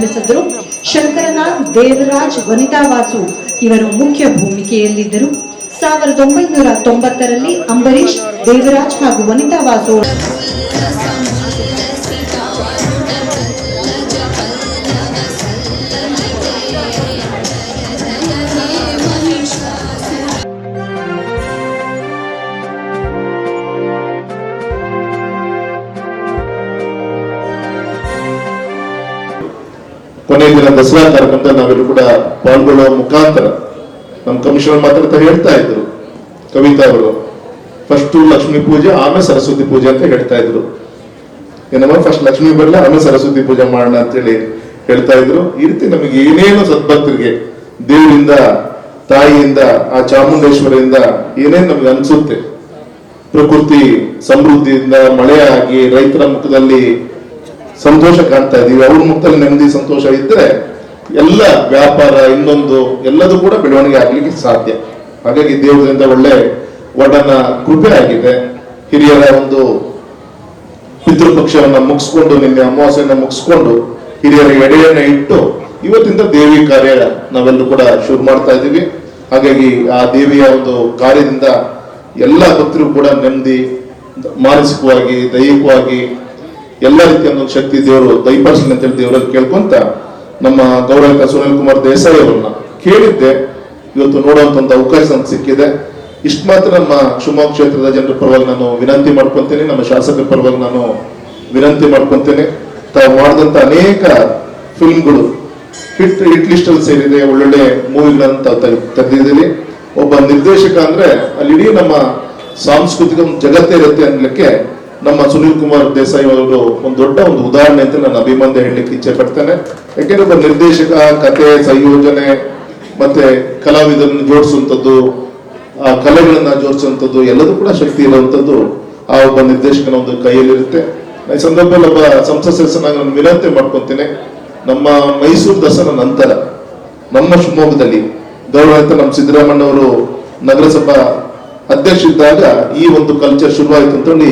ನಿರ್ಮಿಸಿದ್ರು ಶಂಕರನಾಥ್ ದೇವರಾಜ್ ವನಿತಾ ವಾಸು ಇವರು ಮುಖ್ಯ ಭೂಮಿಕೆಯಲ್ಲಿದ್ದರು. ಸಾವಿರದ ಒಂಬೈನೂರ ತೊಂಬತ್ತರಲ್ಲಿ ಅಂಬರೀಶ್ ದೇವರಾಜ್ ಹಾಗೂ ವನಿತಾ ವಾಸು ಕೊನೆಯ ದಿನ ದಸರಾ ಕಾರ್ಯಕ್ರಮದಲ್ಲಿ ನಾವೆಲ್ಲರೂ ಕೂಡ ಪಾಲ್ಗೊಳ್ಳುವ ಮುಖಾಂತರ ನಮ್ಮ ಕಮಿಷನರ್ ಮಾತ್ರ ಹೇಳ್ತಾ ಇದ್ರು ಕವಿತಾ ಅವರು ಫಸ್ಟ್ ಲಕ್ಷ್ಮೀ ಪೂಜೆ, ಆಮೇಲೆ ಸರಸ್ವತಿ ಪೂಜೆ ಅಂತ ಹೇಳ್ತಾ ಇದ್ರು ಏನಮ್ಮ ಫಸ್ಟ್ ಲಕ್ಷ್ಮೀ ಬರಲ್ಲ, ಆಮೇಲೆ ಸರಸ್ವತಿ ಪೂಜೆ ಮಾಡೋಣ ಅಂತೇಳಿ ಹೇಳ್ತಾ ಇದ್ರು ಈ ರೀತಿ ನಮಗೆ ಏನೇನು ಸದ್ಭಕ್ತರಿಗೆ, ದೇವರಿಂದ, ತಾಯಿಯಿಂದ, ಆ ಚಾಮುಂಡೇಶ್ವರಿಯಿಂದ ಏನೇನು ನಮ್ಗೆ ಅನ್ಸುತ್ತೆ. ಪ್ರಕೃತಿ ಸಮೃದ್ಧಿಯಿಂದ ಮಳೆ ಆಗಿ ರೈತರ ಮುಖದಲ್ಲಿ ಸಂತೋಷ ಕಾಣ್ತಾ ಇದೀವಿ ಅವ್ರ ಮುಖದಲ್ಲಿ ನೆಮ್ಮದಿ, ಸಂತೋಷ ಇದ್ರೆ ಎಲ್ಲ ವ್ಯಾಪಾರ, ಇನ್ನೊಂದು, ಎಲ್ಲದೂ ಕೂಡ ಬೆಳವಣಿಗೆ ಆಗ್ಲಿಕ್ಕೆ ಸಾಧ್ಯ. ಹಾಗಾಗಿ ದೇವರಿಂದ ಒಳ್ಳೆ ಒಡನ ಕೃಪೆ ಆಗಿದೆ. ಹಿರಿಯರ ಒಂದು ಪಿತೃಪಕ್ಷವನ್ನ ಮುಗಿಸ್ಕೊಂಡು, ನಿನ್ನೆ ಅಮಾವಾಸ್ಯೆಯನ್ನ ಮುಗಿಸ್ಕೊಂಡು, ಹಿರಿಯರ ಎಡೆಯನ್ನ ಇಟ್ಟು, ಇವತ್ತಿಂದ ದೇವಿ ಕಾರ್ಯ ನಾವೆಲ್ಲರೂ ಕೂಡ ಶುರು ಮಾಡ್ತಾ ಇದ್ದೀವಿ. ಹಾಗಾಗಿ ಆ ದೇವಿಯ ಒಂದು ಕಾರ್ಯದಿಂದ ಎಲ್ಲ ಭಕ್ತರು ಕೂಡ ನೆಮ್ಮದಿ, ಮಾನಸಿಕವಾಗಿ, ದೈಹಿಕವಾಗಿ ಎಲ್ಲ ರೀತಿಯ ಒಂದು ಶಕ್ತಿ ದೇವರು ಅಂತ ಹೇಳಿ ದೇವರಲ್ಲಿ ಕೇಳ್ಕೊಂತ ನಮ್ಮ ಗೌರವ ಸುನಿಲ್ ಕುಮಾರ್ ದೇಸಾಯಿ ಅವರನ್ನ ಕೇಳಿದ್ದೆ. ಇವತ್ತು ನೋಡುವಂತ ಅವಕಾಶ ನಮ್ಗೆ ಸಿಕ್ಕಿದೆ. ಇಷ್ಟು ಮಾತ್ರ ನಮ್ಮ ಶಿವಮೊಗ್ಗ ಕ್ಷೇತ್ರದ ಜನರ ಪರವಾಗಿ ನಾನು ವಿನಂತಿ ಮಾಡ್ಕೊಂತೇನೆ. ನಮ್ಮ ಶಾಸಕರ ಪರವಾಗಿ ನಾನು ವಿನಂತಿ ಮಾಡ್ಕೊಂತೇನೆ. ತಾವು ಮಾಡಿದಂತ ಅನೇಕ ಫಿಲ್ಮ್ಗಳು ಹಿಟ್ ಹಿಟ್ ಲಿಸ್ಟ್ ಅಲ್ಲಿ ಸೇರಿದೆ. ಒಳ್ಳೊಳ್ಳೆ ಮೂವಿಗಳನ್ನ ತಾವು ತೆಗ್- ತೆಗ್ದಿದ್ದೀರಿ. ಒಬ್ಬ ನಿರ್ದೇಶಕ ಅಂದ್ರೆ ಅಲ್ಲಿ ಇಡೀ ನಮ್ಮ ಸಾಂಸ್ಕೃತಿಕ ಜಗತ್ತೇ ಇರುತ್ತೆ ಅನ್ಲಿಕ್ಕೆ ನಮ್ಮ ಸುನೀಲ್ ಕುಮಾರ್ ದೇಸಾಯಿ ಅವರು ಒಂದು ದೊಡ್ಡ ಒಂದು ಉದಾಹರಣೆ ಅಂತ ನಾನು ಅಭಿಮಾನ ಹೇಳಲಿಕ್ಕೆ ಇಚ್ಛೆ ಪಡ್ತೇನೆ. ಯಾಕೆಂದ್ರೆ ಒಬ್ಬ ನಿರ್ದೇಶಕ, ಕತೆ, ಸಂಯೋಜನೆ ಮತ್ತೆ ಕಲಾವಿದರನ್ನು ಜೋಡಿಸುವಂಥದ್ದು, ಆ ಕಲೆಗಳನ್ನ ಜೋಡಿಸುವಂಥದ್ದು, ಎಲ್ಲದೂ ಕೂಡ ಶಕ್ತಿ ಇರುವಂಥದ್ದು ಆ ಒಬ್ಬ ನಿರ್ದೇಶಕನ ಒಂದು ಕೈಯಲ್ಲಿರುತ್ತೆ. ಈ ಸಂದರ್ಭದಲ್ಲಿ ಒಬ್ಬ ಸಂಸತ್ ಸದಸ್ಯ ನಾನು ವಿನಂತಿ ಮಾಡ್ಕೊತೇನೆ ನಮ್ಮ ಮೈಸೂರು ದಸರಾ ನಂತರ, ನಮ್ಮ ಶಿವಮೊಗ್ಗದಲ್ಲಿ ಗೌರವಾಯಿತ ನಮ್ಮ ಸಿದ್ದರಾಮಣ್ಣ ಅವರು ನಗರಸಭಾ ಅಧ್ಯಕ್ಷ ಇದ್ದಾಗ ಈ ಒಂದು ಕಲ್ಚರ್ ಶುರುವಾಯಿತು ಅಂತೇಳಿ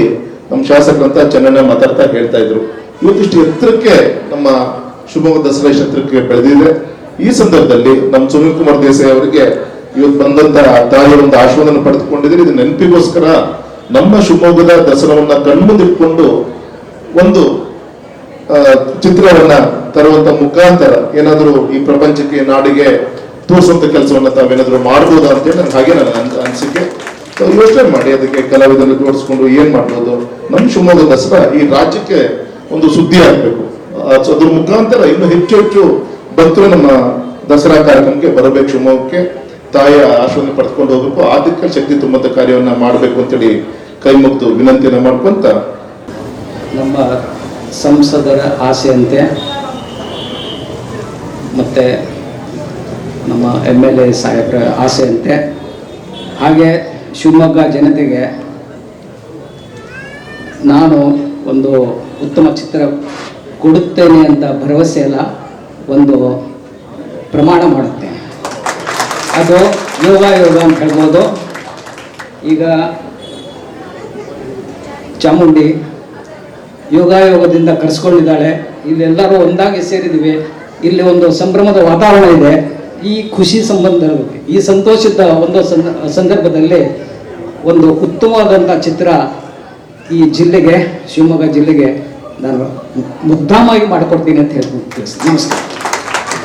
ನಮ್ಮ ಶಾಸಕರು ಶಾಸಕರಂತ ಚೆನ್ನಣ್ಣ ಮಾತಾಡ್ತಾ ಹೇಳ್ತಾ ಇದ್ರು. ಇವತ್ತಿಷ್ಟು ಎತ್ತರಕ್ಕೆ ನಮ್ಮ ಶಿವಮೊಗ್ಗ ದಸರಾ ಕ್ಷೇತ್ರಕ್ಕೆ ಬೆಳೆದಿದೆ. ಈ ಸಂದರ್ಭದಲ್ಲಿ ನಮ್ಮ ಸುನೀಲ್ ಕುಮಾರ್ ದೇಸಾಯಿ ಅವರಿಗೆ ಇವತ್ತು ಬಂದಂತ ತಾಯಿಯ ಒಂದು ಆಶೀರ್ವಾದನ ಪಡೆದುಕೊಂಡಿದ್ರೆ ಇದು ನೆನಪಿಗೋಸ್ಕರ ನಮ್ಮ ಶಿವಮೊಗ್ಗದ ದಸರಾವನ್ನ ಕಣ್ಮುಂದಿಟ್ಕೊಂಡು ಒಂದು ಚಿತ್ರವನ್ನ ತರುವಂತ ಮುಖಾಂತರ ಏನಾದರೂ ಈ ಪ್ರಪಂಚಕ್ಕೆ ನಾಡಿಗೆ ತೋರಿಸುವಂತ ಕೆಲಸವನ್ನ ತಾವೇನಾದ್ರೂ ಮಾಡ್ಬೋದಾ ಅಂತೇಳಿ ನನ್ಗೆ ಹಾಗೆ ನನ್ನ ಅನ್- ಅನಿಸಿಕೆ. ಯೋಚನೆ ಮಾಡಿ, ಅದಕ್ಕೆ ಕಲಾವಿದನ್ನು ಜೋಡಿಸ್ಕೊಂಡು ಏನ್ ಮಾಡ್ಬೋದು? ನಮ್ಮ ಶಿವಮೊಗ್ಗ ದಸರಾ ಈ ರಾಜ್ಯಕ್ಕೆ ಒಂದು ಸುದ್ದಿ ಆಗ್ಬೇಕು. ಅದ್ರ ಮುಖಾಂತರ ಇನ್ನು ಹೆಚ್ಚು ಹೆಚ್ಚು ಭಕ್ತರು ನಮ್ಮ ದಸರಾ ಕಾರ್ಯಕ್ರಮಕ್ಕೆ ಬರಬೇಕು ಶಿವಮೊಗ್ಗಕ್ಕೆ. ತಾಯಿಯ ಆಶ್ರಮ ಪಡೆದುಕೊಂಡು ಹೋಗಬೇಕು. ಆದಿಕ್ಕೆ ಶಕ್ತಿ ತುಂಬಂತ ಕಾರ್ಯವನ್ನ ಮಾಡಬೇಕು ಅಂತೇಳಿ ಕೈ ಮುಗ್ದು ವಿನಂತಿಯನ್ನ ಮಾಡ್ಕೊಂತ ನಮ್ಮ ಸಂಸದರ ಆಸೆಯಂತೆ ಮತ್ತು ನಮ್ಮ ಎಂ ಎಲ್ ಎ ಸಾಹೇಬರ ಆಸೆಯಂತೆ. ಹಾಗೆ ಶಿವಮೊಗ್ಗ ಜನತೆಗೆ ನಾನು ಒಂದು ಉತ್ತಮ ಚಿತ್ರ ಕೊಡುತ್ತೇನೆ ಅಂತ ಭರವಸೆ ಒಂದು ಪ್ರಮಾಣ ಮಾಡುತ್ತೇನೆ. ಅದು ಯೋಗ ಯೋಗ ಅಂತ ಹೇಳ್ಬೋದು. ಈಗ ಚಾಮುಂಡಿ ಯೋಗಾಯೋಗದಿಂದ ಕರೆಸ್ಕೊಂಡಿದ್ದಾಳೆ. ಇಲ್ಲೆಲ್ಲರೂ ಒಂದಾಗಿ ಸೇರಿದ್ದೀವಿ ಇಲ್ಲಿ ಒಂದು ಸಂಭ್ರಮದ ವಾತಾವರಣ ಇದೆ. ಈ ಖುಷಿ ಸಂಬಂಧ ಈ ಸಂತೋಷದ ಒಂದು ಸಂದ- ಸಂದರ್ಭದಲ್ಲಿ ಒಂದು ಉತ್ತಮವಾದಂಥ ಚಿತ್ರ ಈ ಜಿಲ್ಲೆಗೆ, ಶಿವಮೊಗ್ಗ ಜಿಲ್ಲೆಗೆ ನಾನು ಮುದ್ದಾಮಾಗಿ ಮಾಡಿಕೊಡ್ತೀನಿ ಅಂತ ಹೇಳ್ಬೋದು ನಮಸ್ಕಾರ.